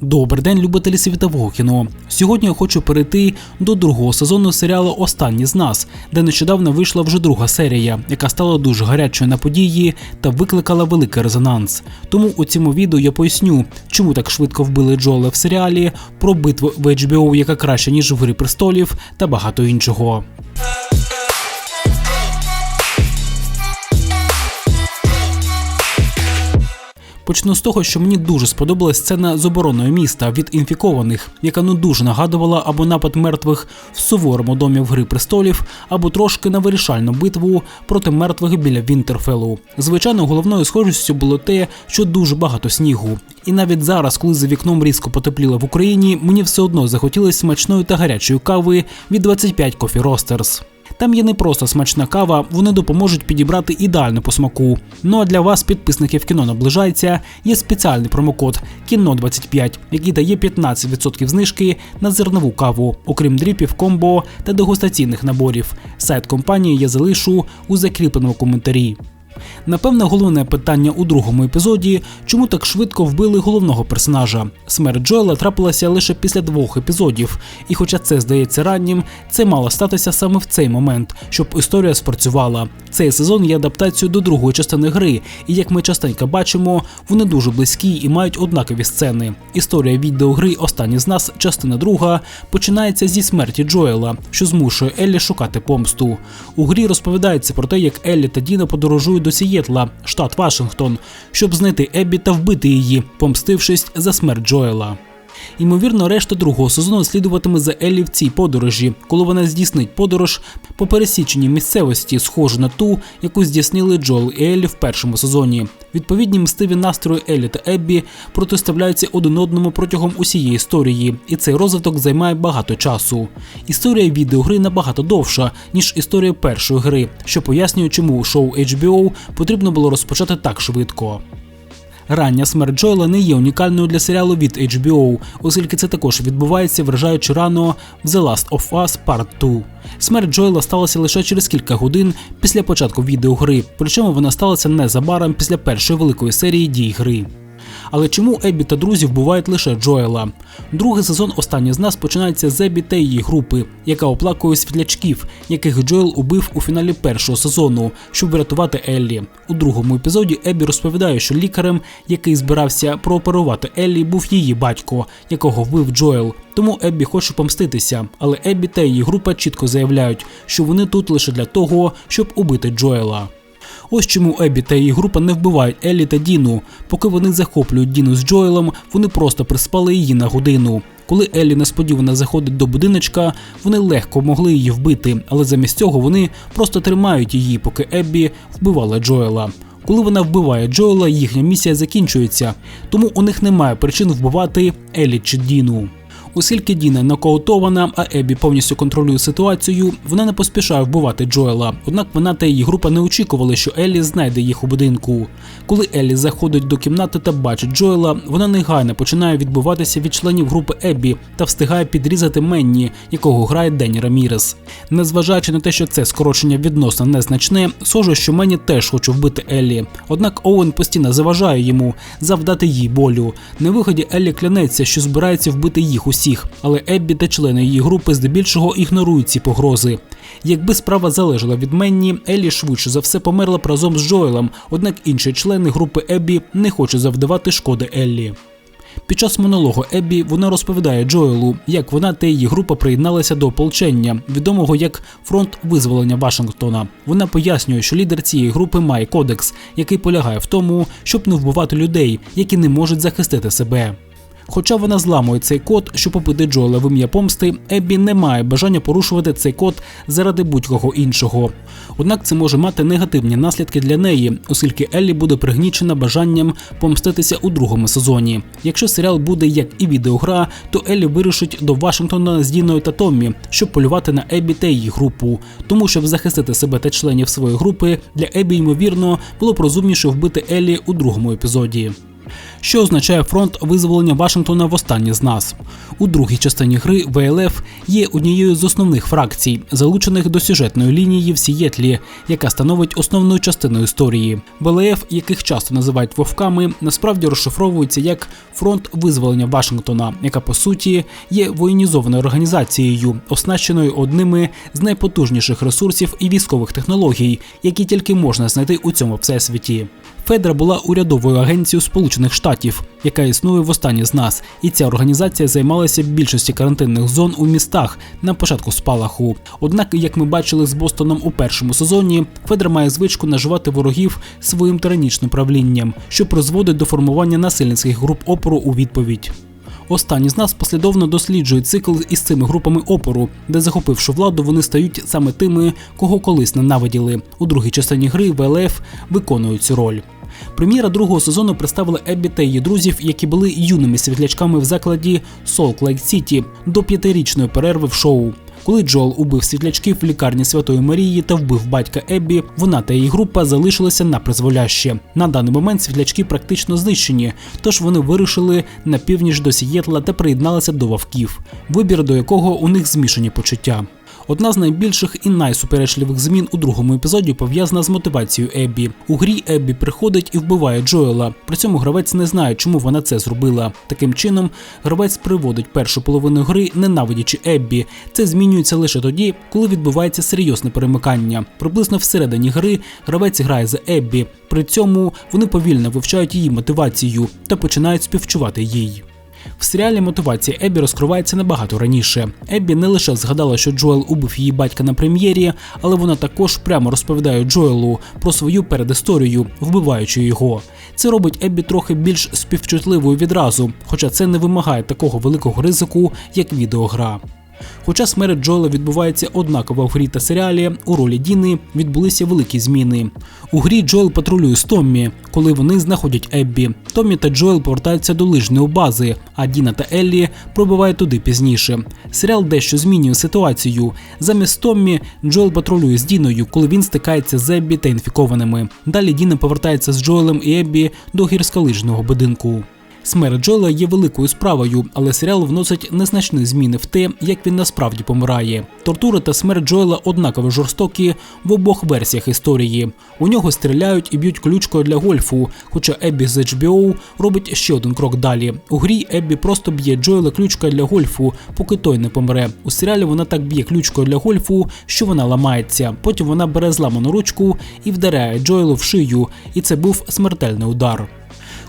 Добрий день, любителі світового кіно. Сьогодні я хочу перейти до другого сезону серіалу Останні з нас, де нещодавно вийшла вже друга серія, яка стала дуже гарячою на події та викликала великий резонанс. Тому у цьому відео я поясню, чому так швидко вбили Джоела в серіалі, про битву в HBO, яка краще ніж в Грі престолів, та багато іншого. Почну з того, що мені дуже сподобалась сцена з обороною міста від інфікованих, яка ну дуже нагадувала або напад мертвих в суворому домі в Гри престолів, або трошки на вирішальну битву проти мертвих біля Вінтерфелу. Звичайно, головною схожістю було те, що дуже багато снігу. І навіть зараз, коли за вікном різко потепліло в Україні, мені все одно захотілося смачної та гарячої кави від 25 Coffee Roasters. Там є не просто смачна кава, вони допоможуть підібрати ідеальну по смаку. Ну а для вас, підписників кіно наближається, є спеціальний промокод кіно 25 який дає 15% знижки на зернову каву, окрім дріпів, комбо та дегустаційних наборів. Сайт компанії я залишу у закріпленому коментарі. Напевне, головне питання у другому епізоді, чому так швидко вбили головного персонажа. Смерть Джоела трапилася лише після двох епізодів, і хоча це здається раннім, це мало статися саме в цей момент, щоб історія спрацювала. Цей сезон є адаптацією до другої частини гри, і як ми частенько бачимо, вони дуже близькі і мають однакові сцени. Історія відеогри Останні з нас, частина друга, починається зі смерті Джоела, що змушує Еллі шукати помсту. У грі розповідається про те, як Еллі та Діна подорожують до Сієтла, штат Вашингтон, щоб знайти Еббі та вбити її, помстившись за смерть Джоела. Ймовірно, решта другого сезону слідуватиме за Еллі в цій подорожі, коли вона здійснить подорож по пересіченій місцевості, схожу на ту, яку здійснили Джоел і Еллі в першому сезоні. Відповідні мстиві настрої Еллі та Еббі протиставляються один одному протягом усієї історії, і цей розвиток займає багато часу. Історія відеогри набагато довша, ніж історія першої гри, що пояснює, чому шоу HBO потрібно було розпочати так швидко. Рання смерть Джоела не є унікальною для серіалу від HBO, оскільки це також відбувається, вражаючи рано в The Last of Us Part 2. Смерть Джоела сталася лише через кілька годин після початку відеогри, причому вона сталася незабаром після першої великої серії дій гри. Але чому Еббі та друзі вбивають лише Джоела? Другий сезон останній з нас починається з Еббі та її групи, яка оплакує світлячків, яких Джоел убив у фіналі першого сезону, щоб врятувати Еллі. У другому епізоді Еббі розповідає, що лікарем, який збирався прооперувати Еллі, був її батько, якого вбив Джоел. Тому Еббі хоче помститися, але Еббі та її група чітко заявляють, що вони тут лише для того, щоб убити Джоела. Ось чому Еббі та її група не вбивають Еллі та Діну. Поки вони захоплюють Діну з Джоелом, вони просто приспали її на годину. Коли Еллі несподівано заходить до будиночка, вони легко могли її вбити, але замість цього вони просто тримають її, поки Еббі вбивала Джоела. Коли вона вбиває Джоела, їхня місія закінчується, тому у них немає причин вбивати Еллі чи Діну. Оскільки Діна нокаутована, а Ебі повністю контролює ситуацію, вона не поспішає вбивати Джоела. Однак вона та її група не очікували, що Еллі знайде їх у будинку. Коли Еллі заходить до кімнати та бачить Джоела, вона негайно починає відбуватися від членів групи Еббі та встигає підрізати Менні, якого грає Дені Рамірес. Незважаючи на те, що це скорочення відносно незначне, схоже, що Менні теж хоче вбити Еллі. Однак Оуен постійно заважає йому завдати їй болю. На виході Еллі клянеться, що збирається вбити їх усіх але Еббі та члени її групи здебільшого ігнорують ці погрози. Якби справа залежала від Менні, Еллі швидше за все померла б разом з Джоелом, однак інші члени групи Еббі не хочуть завдавати шкоди Еллі. Під час монологу Еббі вона розповідає Джоелу, як вона та її група приєдналися до ополчення, відомого як фронт визволення Вашингтона. Вона пояснює, що лідер цієї групи має кодекс, який полягає в тому, щоб не вбивати людей, які не можуть захистити себе. Хоча вона зламує цей код, щоб побити Джоела в ім'я помсти, Еббі не має бажання порушувати цей код заради будь-кого іншого. Однак це може мати негативні наслідки для неї, оскільки Еллі буде пригнічена бажанням помститися у другому сезоні. Якщо серіал буде як і відеогра, то Еллі вирушить до Вашингтона з Діною та Томмі, щоб полювати на Еббі та її групу. Тому щоб захистити себе та членів своєї групи, для Еббі ймовірно було б розумніше вбити Еллі у другому епізоді. Що означає фронт визволення Вашингтона в останнє з нас? У другій частині гри ВЛФ є однією з основних фракцій, залучених до сюжетної лінії в Сієтлі, яка становить основну частину історії. ВЛФ, яких часто називають вовками, насправді розшифровується як фронт визволення Вашингтона, яка по суті є воєнізованою організацією, оснащеною одними з найпотужніших ресурсів і військових технологій, які тільки можна знайти у цьому всесвіті. Федра була урядовою агенцією Сполучених Штатів, яка існує в останні з нас, і ця організація займалася більшості карантинних зон у містах на початку спалаху. Однак, як ми бачили з Бостоном у першому сезоні, Федра має звичку наживати ворогів своїм тиранічним правлінням, що призводить до формування насильницьких груп опору у відповідь. Останні з нас послідовно досліджують цикл із цими групами опору, де захопивши владу, вони стають саме тими, кого колись ненавиділи. У другій частині гри ВЛФ виконують цю роль. Прем'єра другого сезону представила Еббі та її друзів, які були юними світлячками в закладі Salt Lake City до п'ятирічної перерви в шоу. Коли Джоел убив світлячків в лікарні Святої Марії та вбив батька Еббі, вона та її група залишилися на призволяще. На даний момент світлячки практично знищені, тож вони вирушили на північ до Сієтла та приєдналися до вовків, вибір до якого у них змішані почуття. Одна з найбільших і найсуперечливих змін у другому епізоді пов'язана з мотивацією Еббі. У грі Еббі приходить і вбиває Джоела. При цьому гравець не знає, чому вона це зробила. Таким чином, гравець приводить першу половину гри, ненавидячи Еббі. Це змінюється лише тоді, коли відбувається серйозне перемикання. Приблизно всередині гри гравець грає за Еббі. При цьому вони повільно вивчають її мотивацію та починають співчувати їй. В серіалі мотивація Еббі розкривається набагато раніше. Еббі не лише згадала, що Джоел убив її батька на прем'єрі, але вона також прямо розповідає Джоелу про свою передісторію, вбиваючи його. Це робить Еббі трохи більш співчутливою відразу, хоча це не вимагає такого великого ризику, як відеогра. Хоча смерть Джоела відбувається однаково в грі та серіалі, у ролі Діни відбулися великі зміни. У грі Джоел патрулює з Томмі, коли вони знаходять Еббі. Томмі та Джоел повертаються до лижної бази, а Діна та Еллі пробувають туди пізніше. Серіал дещо змінює ситуацію. Замість Томмі Джоел патрулює з Діною, коли він стикається з Еббі та інфікованими. Далі Діна повертається з Джоелем і Еббі до гірськолижного будинку. Смерть Джоела є великою справою, але серіал вносить незначні зміни в те, як він насправді помирає. Тортури та смерть Джоела однаково жорстокі в обох версіях історії. У нього стріляють і б'ють ключкою для гольфу. Хоча Еббі з HBO робить ще один крок далі. У грі Еббі просто б'є Джоела ключкою для гольфу, поки той не помре. У серіалі вона так б'є ключкою для гольфу, що вона ламається. Потім вона бере зламану ручку і вдаряє Джоелу в шию, і це був смертельний удар.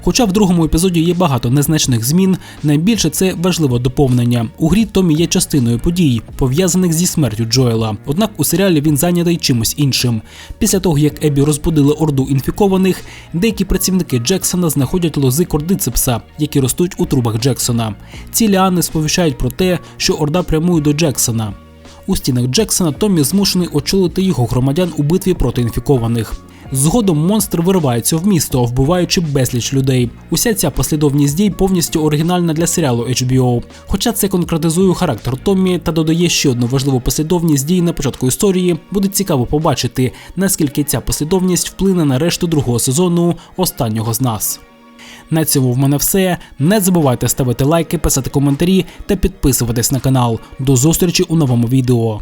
Хоча в другому епізоді є багато незначних змін, найбільше це важливе доповнення. У грі Томі є частиною подій, пов'язаних зі смертю Джоела. Однак у серіалі він зайнятий чимось іншим. Після того, як Ебі розбудили орду інфікованих, деякі працівники Джексона знаходять лози кордицепса, які ростуть у трубах Джексона. Ці ліани сповіщають про те, що орда прямує до Джексона. У стінах Джексона Томмі змушений очолити його громадян у битві проти інфікованих. Згодом монстр виривається в місто, вбиваючи безліч людей. Уся ця послідовність дій повністю оригінальна для серіалу HBO. Хоча це конкретизує характер Томмі та додає ще одну важливу послідовність дій на початку історії, буде цікаво побачити, наскільки ця послідовність вплине на решту другого сезону останнього з нас. На цьому в мене все. Не забувайте ставити лайки, писати коментарі та підписуватись на канал. До зустрічі у новому відео.